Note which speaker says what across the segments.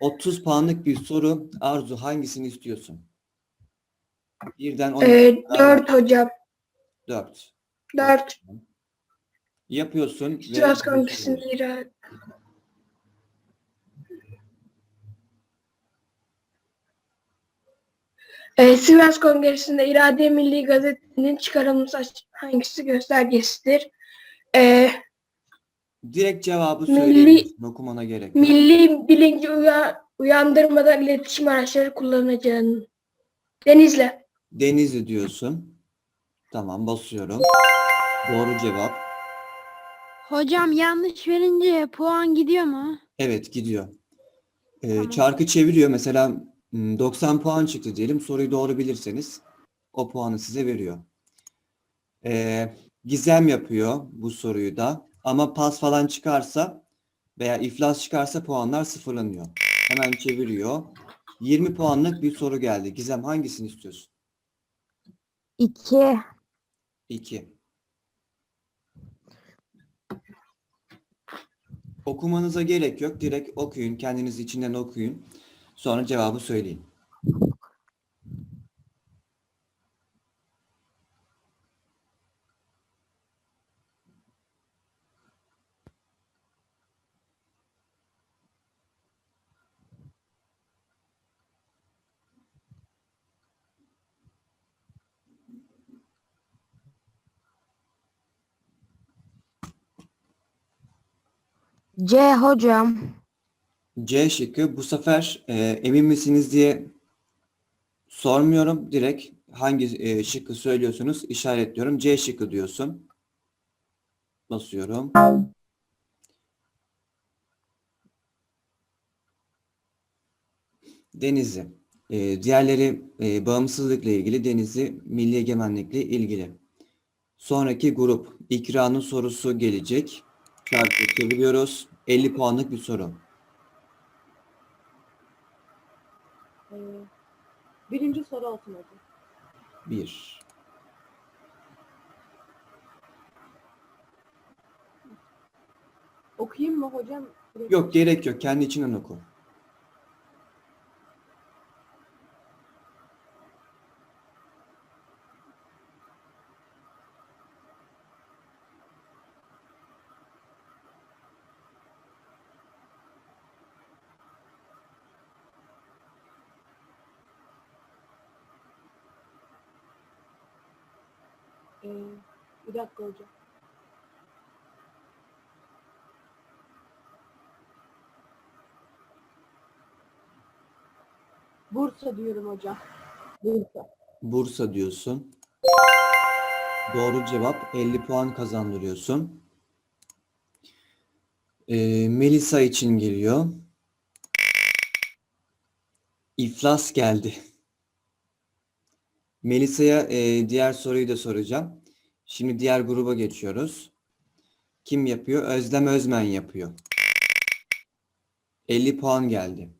Speaker 1: 30 puanlık bir soru. Arzu hangisini istiyorsun? Birden 10
Speaker 2: Ee, 4 hocam.
Speaker 1: 4.
Speaker 2: 4.
Speaker 1: Yapıyorsun.
Speaker 2: Kongresi'nde irade. Ee, Sivas Kongresi'nde İrade Milli Gazete'nin çıkarılması hangisi göstergesidir? Ee,
Speaker 1: Direkt cevabı söyleyebilirsin. Okumana gerek yok.
Speaker 2: milli bilinci uya- uyandırmadan iletişim araçları kullanacağını. Denizli.
Speaker 1: Denizli diyorsun. Tamam basıyorum. Doğru cevap.
Speaker 3: Hocam yanlış verince puan gidiyor mu?
Speaker 1: Evet gidiyor. Ee,
Speaker 3: Tamam.
Speaker 1: çarkı çeviriyor. Mesela m, 90 puan çıktı diyelim. Soruyu doğru bilirseniz o puanı size veriyor. Ee, gizem yapıyor bu soruyu da. Ama pas falan çıkarsa veya iflas çıkarsa puanlar sıfırlanıyor. Hemen çeviriyor. 20 puanlık bir soru geldi. Gizem hangisini istiyorsun?
Speaker 3: 2.
Speaker 1: 2. Okumanıza gerek yok. Direkt okuyun. Kendiniz içinden okuyun. Sonra cevabı söyleyin.
Speaker 3: C hocam.
Speaker 1: C şıkkı bu sefer e, emin misiniz diye sormuyorum. Direkt hangi e, şıkkı söylüyorsunuz işaretliyorum. C şıkkı diyorsun. Basıyorum. Denizli. E, diğerleri e, bağımsızlıkla ilgili, Denizli milli egemenlikle ilgili. Sonraki grup İkra'nın sorusu gelecek. Çarpı çeviriyoruz. 50 puanlık bir soru.
Speaker 4: Ee, birinci soru olsun hocam.
Speaker 1: 1.
Speaker 4: Okuyayım mı hocam?
Speaker 1: Yok gerek yok. Kendi içinden oku.
Speaker 4: Ee, bir dakika hocam. Bursa diyorum hocam. Bursa.
Speaker 1: Bursa diyorsun. Doğru cevap 50 puan kazandırıyorsun. Ee, Melisa için geliyor. İflas geldi. Melisa'ya e, diğer soruyu da soracağım. Şimdi diğer gruba geçiyoruz. Kim yapıyor? Özlem Özmen yapıyor. 50 puan geldi.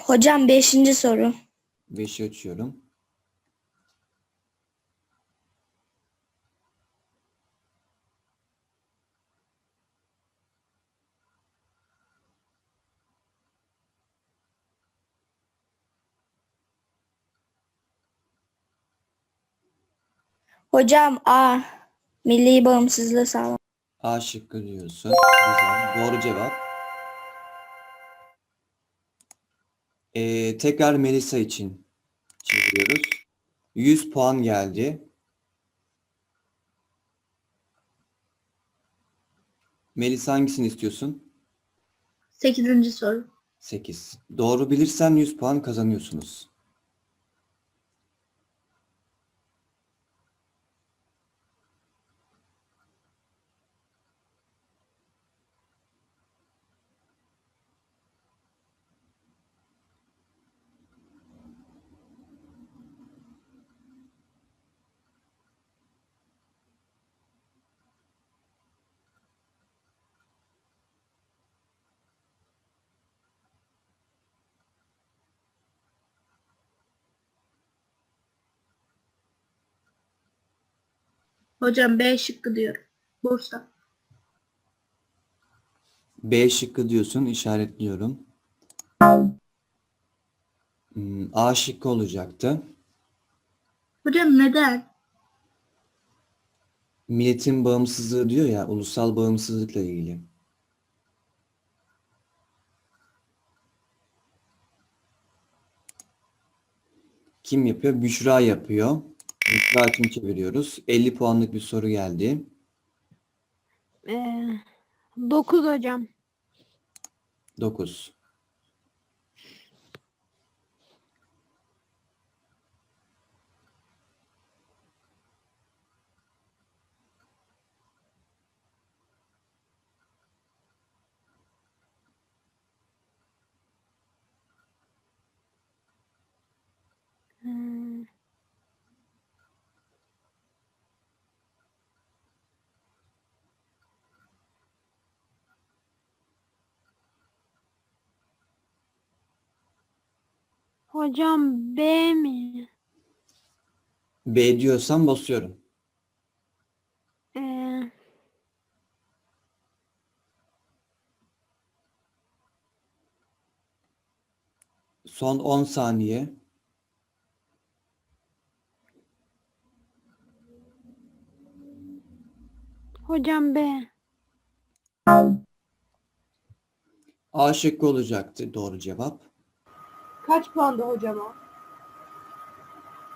Speaker 5: Hocam 5. soru.
Speaker 1: 5'i açıyorum.
Speaker 5: Hocam A. Milli bağımsızlığı sağlam.
Speaker 1: A şıkkı diyorsun. Güzel. Doğru cevap. Ee, tekrar Melisa için çeviriyoruz. 100 puan geldi. Melisa hangisini istiyorsun?
Speaker 5: 8. soru.
Speaker 1: 8. Doğru bilirsen 100 puan kazanıyorsunuz.
Speaker 5: Hocam B şıkkı diyorum. Bursa.
Speaker 1: B şıkkı diyorsun işaretliyorum. Hmm, A şıkkı olacaktı.
Speaker 5: Hocam neden?
Speaker 1: Milletin bağımsızlığı diyor ya ulusal bağımsızlıkla ilgili. Kim yapıyor? Büşra yapıyor. İçin çeviriyoruz. 50 puanlık bir soru geldi.
Speaker 3: Ee, 9 hocam.
Speaker 1: 9.
Speaker 3: Hmm. Hocam B mi?
Speaker 1: B diyorsan basıyorum.
Speaker 3: Ee,
Speaker 1: Son 10 saniye.
Speaker 3: hocam B.
Speaker 1: A şıkkı olacaktı doğru cevap.
Speaker 4: Kaç puanda hocam o?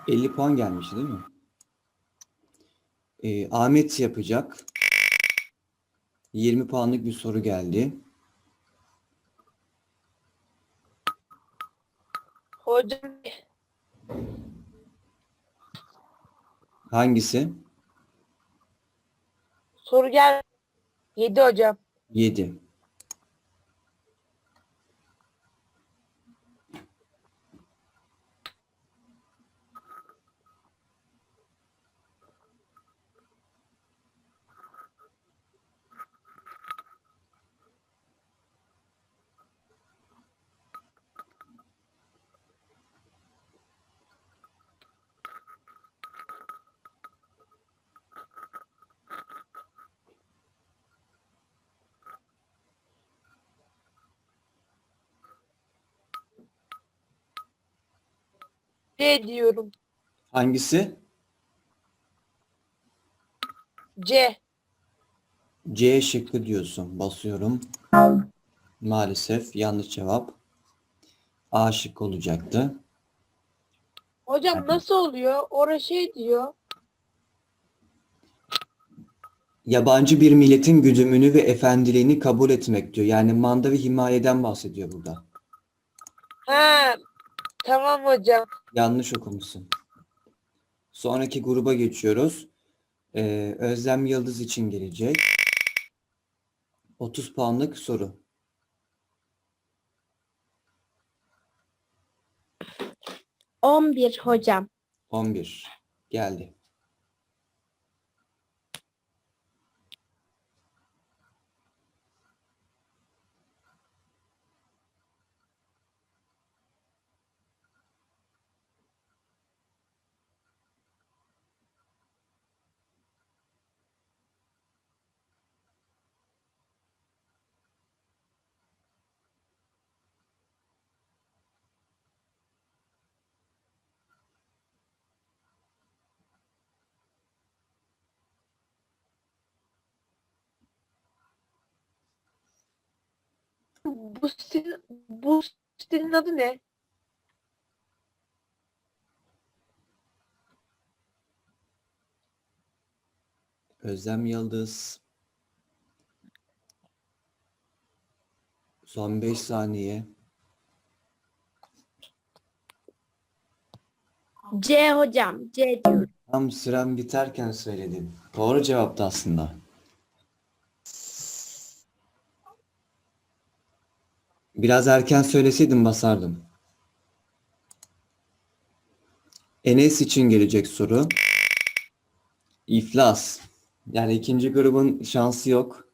Speaker 1: 50 puan gelmişti değil mi? Ee, Ahmet yapacak. 20 puanlık bir soru geldi.
Speaker 6: Hocam
Speaker 1: Hangisi?
Speaker 6: soru gel. 7 hocam.
Speaker 1: 7.
Speaker 6: C diyorum.
Speaker 1: Hangisi?
Speaker 6: C.
Speaker 1: C şıkkı diyorsun. Basıyorum. Maalesef yanlış cevap. A şık olacaktı.
Speaker 6: Hocam nasıl oluyor? Orası şey diyor.
Speaker 1: Yabancı bir milletin güdümünü ve efendiliğini kabul etmek diyor. Yani manda ve himayeden bahsediyor burada.
Speaker 6: Ha. Tamam hocam.
Speaker 1: Yanlış okumuşsun. Sonraki gruba geçiyoruz. Ee, Özlem Yıldız için gelecek. 30 puanlık soru.
Speaker 7: On bir hocam.
Speaker 1: 11 geldi.
Speaker 6: Bu stil, bu stilin adı ne?
Speaker 1: Özlem Yıldız. Son 5 saniye.
Speaker 7: C hocam. C diyorum.
Speaker 1: Tam süren biterken söyledin. Doğru cevaptı aslında. Biraz erken söyleseydim basardım. Enes için gelecek soru. İflas. Yani ikinci grubun şansı yok.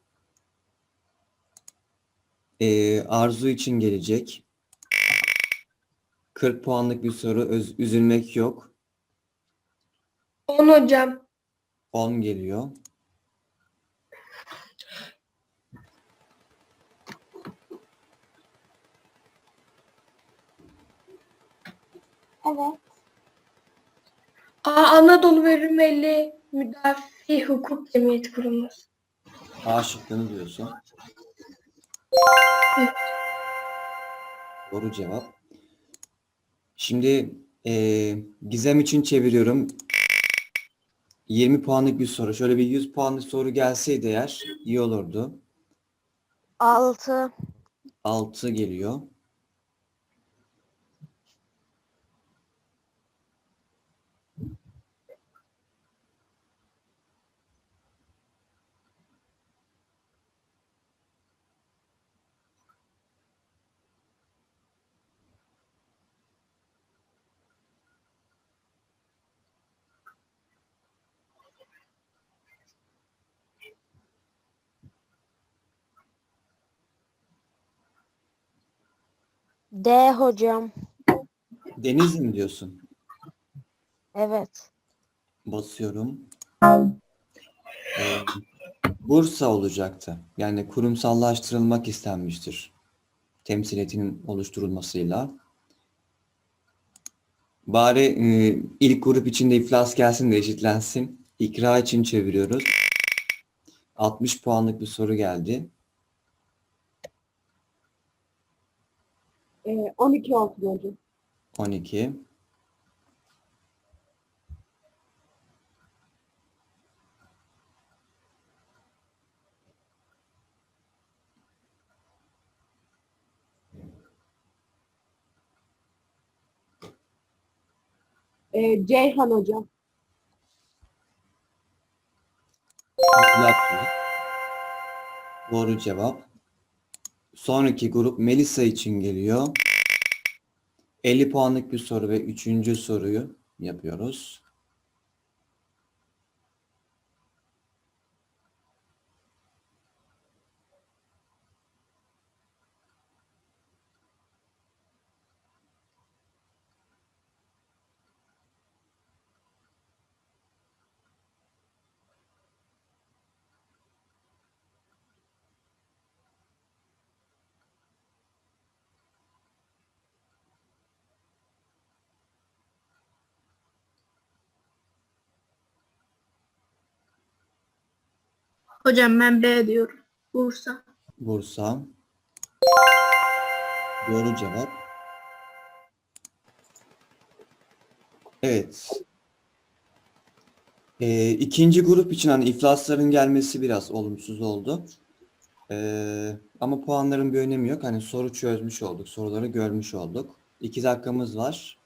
Speaker 1: Ee, Arzu için gelecek. 40 puanlık bir soru. Öz- üzülmek yok.
Speaker 2: 10 hocam.
Speaker 1: 10 geliyor.
Speaker 4: Evet.
Speaker 2: A. Anadolu ve Rumeli Müdafi Hukuk Cemiyeti kurulması.
Speaker 1: A şıkkını diyorsun.
Speaker 2: Evet.
Speaker 1: Doğru cevap. Şimdi eee, Gizem için çeviriyorum. 20 puanlık bir soru. Şöyle bir 100 puanlık soru gelseydi eğer iyi olurdu.
Speaker 7: 6.
Speaker 1: 6 geliyor.
Speaker 7: D hocam.
Speaker 1: Denizli mi diyorsun?
Speaker 7: Evet.
Speaker 1: Basıyorum. Ee, Bursa olacaktı. Yani kurumsallaştırılmak istenmiştir. Temsiliyetinin oluşturulmasıyla. Bari e, ilk grup içinde iflas gelsin de eşitlensin. İkra için çeviriyoruz. 60 puanlık bir soru geldi.
Speaker 4: Ee, 12 olsun hocam.
Speaker 1: 12.
Speaker 4: Ee, Ceyhan hocam.
Speaker 1: Doğru cevap. Sonraki grup Melisa için geliyor. 50 puanlık bir soru ve üçüncü soruyu yapıyoruz.
Speaker 5: Hocam ben B diyorum. Bursa.
Speaker 1: Bursa. Doğru cevap. Evet. Ee, ikinci grup için hani iflasların gelmesi biraz olumsuz oldu. Ee, ama puanların bir önemi yok. Hani soru çözmüş olduk, soruları görmüş olduk. İki dakikamız var.